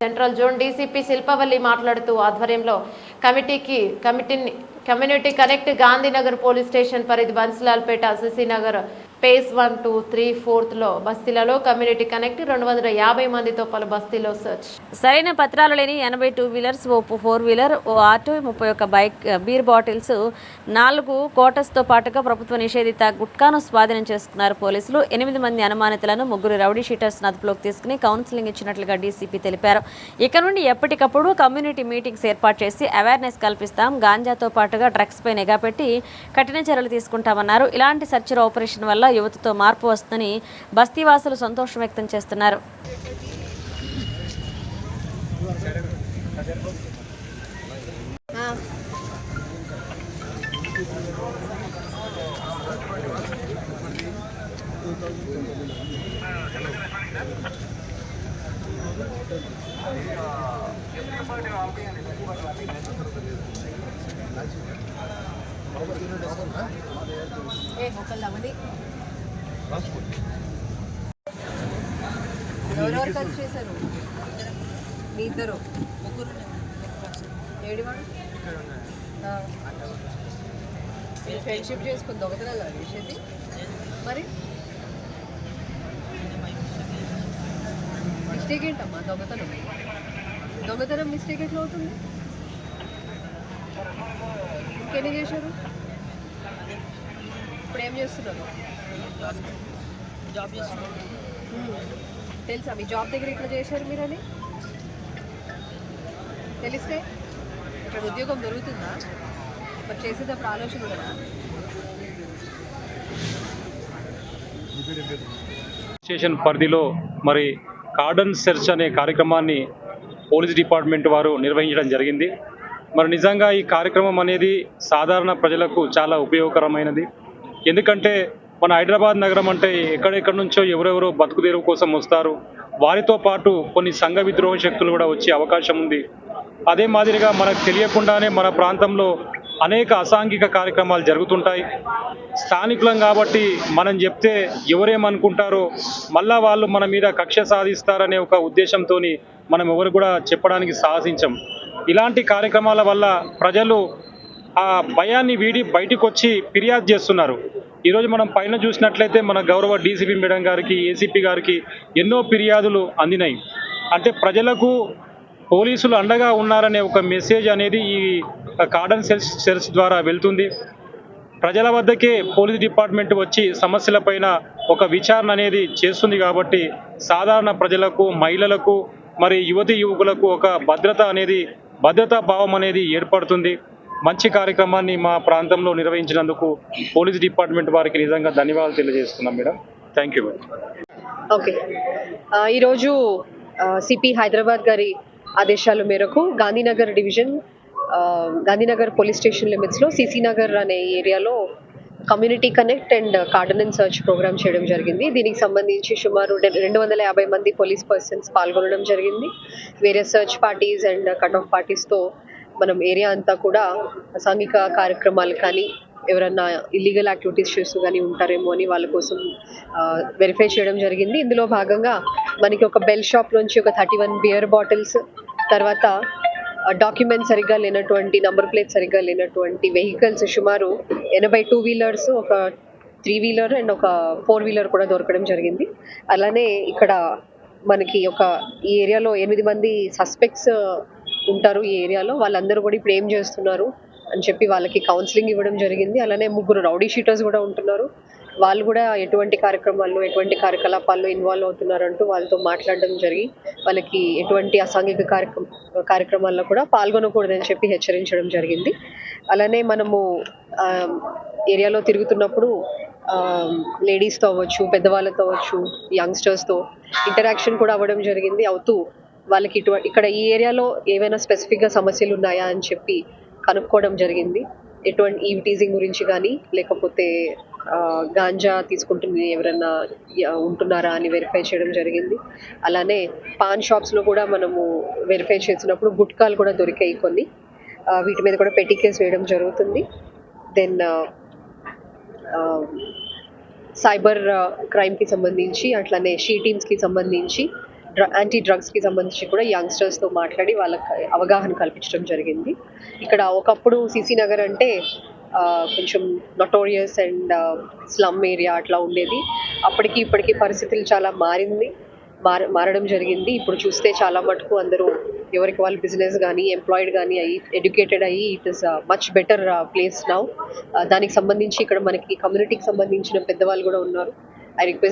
Central zone DCP Shilpavalli మాట్లాడుతూ ఆధ్వర్యంలో కమిటీకి కమిటీని community connect Gandhinagar police station పరిధి Bansilalpet CC Nagar phase one two three ఫోర్త్లో బస్తీలలో కమ్యూనిటీ కనెక్ట్ రెండు వందల యాభై మందితో పలు బస్తీలో సెర్చ్. సరైన పత్రాలు లేని ఎనభై టూ వీలర్స్ ఓ ఫోర్ వీలర్ ఓ ఆటో ముప్పై ఒక్క బైక్ బీర్ బాటిల్స్ నాలుగు కోటస్తో పాటుగా ప్రభుత్వ నిషేధిత గుట్కాను స్వాధీనం చేసుకున్నారు పోలీసులు. ఎనిమిది మంది అనుమానితులను ముగ్గురు రౌడీ షీటర్స్ అదుపులోకి తీసుకుని కౌన్సిలింగ్ ఇచ్చినట్లుగా డీసీపీ తెలిపారు. ఇక నుండి ఎప్పటికప్పుడు కమ్యూనిటీ మీటింగ్స్ ఏర్పాటు చేసి అవేర్నెస్ కల్పిస్తాం. గాంజాతో పాటుగా డ్రగ్స్ పై నిఘా పెట్టి కఠిన చర్యలు తీసుకుంటామన్నారు. ఇలాంటి సర్చర్ ఆపరేషన్ వల్ల యువతతో మార్పు వస్తుందని బస్తీవాసులు సంతోషం వ్యక్తం చేస్తున్నారు. ఎవరెవరు కలిసి చేశారు? మీ ఇద్దరు. మీరు ఫ్రెండ్షిప్ చేసుకుని దొంగతనాలు చేసేది మరి? మిస్టేక్ ఏంటమ్మా? దొంగతనం. దొంగతనం మిస్టేక్ ఎట్లా అవుతుంది? ఇంకెన్ని చేశారు? ఇప్పుడు ఏం చేస్తున్నారు? జాబ్ చేస్తున్నాను మ్మ్. తెలుసా మీ జాబ్ దగ్గర ఇట్లా చేశారు మీరని? తెలిస్తే? ఇక్కడ ఉద్యోగం దొరుకుతుందా? మరి చేసేటప్పుడు ఆలోచన ఉండదా స్టేషన్ పరిధిలో మరి కార్డన్ సెర్చ్ అనే కార్యక్రమాన్ని పోలీస్ డిపార్ట్మెంట్ వారు నిర్వహించడం జరిగింది. మరి నిజంగా ఈ కార్యక్రమం అనేది సాధారణ ప్రజలకు చాలా ఉపయోగకరమైనది. ఎందుకంటే మన హైదరాబాద్ నగరం అంటే ఎక్కడెక్కడి నుంచో ఎవరెవరో బతుకు తెరువు కోసం వస్తారు. వారితో పాటు కొన్ని సంఘ విద్రోహ శక్తులు కూడా వచ్చే అవకాశం ఉంది. అదే మాదిరిగా మనకు తెలియకుండానే మన ప్రాంతంలో అనేక అసాంఘిక కార్యక్రమాలు జరుగుతుంటాయి. స్థానికులం కాబట్టి మనం చెప్తే ఎవరేమనుకుంటారో మళ్ళా వాళ్ళు మన మీద కక్ష సాధిస్తారనే ఒక ఉద్దేశంతో మనం ఎవరు కూడా చెప్పడానికి సాహసించం. ఇలాంటి కార్యక్రమాల వల్ల ప్రజలు ఆ భయాన్ని వీడి బయటకు వచ్చి ఫిర్యాదు చేస్తున్నారు. ఈరోజు మనం పైన చూసినట్లయితే మన గౌరవ డీసీపీ మేడం గారికి ఏసీపీ గారికి ఎన్నో ఫిర్యాదులు అందినాయి. అంటే ప్రజలకు పోలీసులు అండగా ఉన్నారనే ఒక మెసేజ్ అనేది ఈ కార్డన్ సెల్స్ సెల్స్ ద్వారా వెళ్తుంది. ప్రజల వద్దకే పోలీస్ డిపార్ట్మెంట్ వచ్చి సమస్యలపైన ఒక విచారణ అనేది చేస్తుంది కాబట్టి సాధారణ ప్రజలకు మహిళలకు మరి యువతి యువకులకు ఒక భద్రత అనేది భద్రతా భావం అనేది ఏర్పడుతుంది. మంచి కార్యక్రమాన్ని మా ప్రాంతంలో నిర్వహించినందుకు పోలీస్ డిపార్ట్మెంట్ వారికి నిజంగా ధన్యవాదాలు తెలియజేస్తున్నాం madam. Thank you madam okay ఈరోజు సిపి హైదరాబాద్ గారి ఆదేశాల మేరకు Gandhinagar division Gandhinagar police station లిమిట్స్లో సిసి నగర్ అనే ఏరియాలో community connect and cordon search programme చేయడం జరిగింది. దీనికి సంబంధించి సుమారు రెండు వందల యాభై మంది పోలీస్ పర్సన్స్ పాల్గొనడం జరిగింది. వేరే search parties and cut off పార్టీస్తో మనం ఏరియా అంతా కూడా సాంఘిక కార్యక్రమాలు కానీ ఎవరన్నా ఇల్లీగల్ యాక్టివిటీస్ చేస్తూ కానీ ఉంటారేమో అని వాళ్ళ కోసం వెరిఫై చేయడం జరిగింది. ఇందులో భాగంగా మనకి ఒక బెల్ షాప్ నుంచి ఒక థర్టీ వన్ బియర్ బాటిల్స్ తర్వాత డాక్యుమెంట్ సరిగ్గా లేనటువంటి నంబర్ ప్లేట్ సరిగ్గా లేనటువంటి వెహికల్స్ సుమారు ఎనభై టూ వీలర్స్ ఒక త్రీ వీలర్ అండ్ ఒక ఫోర్ వీలర్ కూడా దొరకడం జరిగింది. అలానే ఇక్కడ మనకి ఒక ఈ ఏరియాలో ఎనిమిది మంది సస్పెక్ట్స్ ఉంటారు ఈ ఏరియాలో. వాళ్ళందరూ కూడా ఇప్పుడు ఏం చేస్తున్నారు అని చెప్పి వాళ్ళకి కౌన్సిలింగ్ ఇవ్వడం జరిగింది. అలానే ముగ్గురు రౌడీ షీటర్స్ కూడా ఉంటున్నారు. వాళ్ళు కూడా ఎటువంటి కార్యక్రమాల్లో ఎటువంటి కార్యకలాపాల్లో ఇన్వాల్వ్ అవుతున్నారంటూ వాళ్ళతో మాట్లాడడం జరిగి వాళ్ళకి ఎటువంటి అసాంఘిక కార్యక్రమ కార్యక్రమాల్లో కూడా పాల్గొనకూడదని చెప్పి హెచ్చరించడం జరిగింది. అలానే మనము ఏరియాలో తిరుగుతున్నప్పుడు లేడీస్తో అవ్వచ్చు పెద్దవాళ్ళతో అవ్వచ్చు యంగ్స్టర్స్తో ఇంటరాక్షన్ కూడా అవ్వడం జరిగింది. అవుతూ వాళ్ళకి ఇటు ఇక్కడ ఈ ఏరియాలో ఏవైనా స్పెసిఫిక్గా సమస్యలు ఉన్నాయా అని చెప్పి కనుక్కోవడం జరిగింది. ఎటువంటి ఈ టీజింగ్ గురించి కానీ లేకపోతే గాంజా తీసుకుంటుంది ఎవరన్నా ఉంటున్నారా అని వెరిఫై చేయడం జరిగింది. అలానే పాన్ షాప్స్లో కూడా మనము వెరిఫై చేసినప్పుడు గుట్కాలు కూడా దొరికాయి కొన్ని. వీటి మీద కూడా పెట్టి కేసు వేయడం జరుగుతుంది. దెన్ సైబర్ క్రైమ్కి సంబంధించి అట్లానే షీ టీమ్స్కి సంబంధించి యాంటీ డ్రగ్స్కి సంబంధించి కూడా యంగ్స్టర్స్తో మాట్లాడి వాళ్ళకి అవగాహన కల్పించడం జరిగింది. ఇక్కడ ఒకప్పుడు సిసి నగర్ అంటే కొంచెం నొటోరియస్ అండ్ స్లమ్ ఏరియా అట్లా ఉండేది. అప్పటికి ఇప్పటికి పరిస్థితులు చాలా మారింది మార మారడం జరిగింది. ఇప్పుడు చూస్తే చాలా మటుకు అందరూ ఎవరికి వాళ్ళు బిజినెస్ కానీ ఎంప్లాయిడ్ కానీ అయ్యి ఎడ్యుకేటెడ్ అయ్యి it is much better place now దానికి సంబంధించి ఇక్కడ మనకి కమ్యూనిటీకి సంబంధించిన పెద్దవాళ్ళు కూడా ఉన్నారు. I request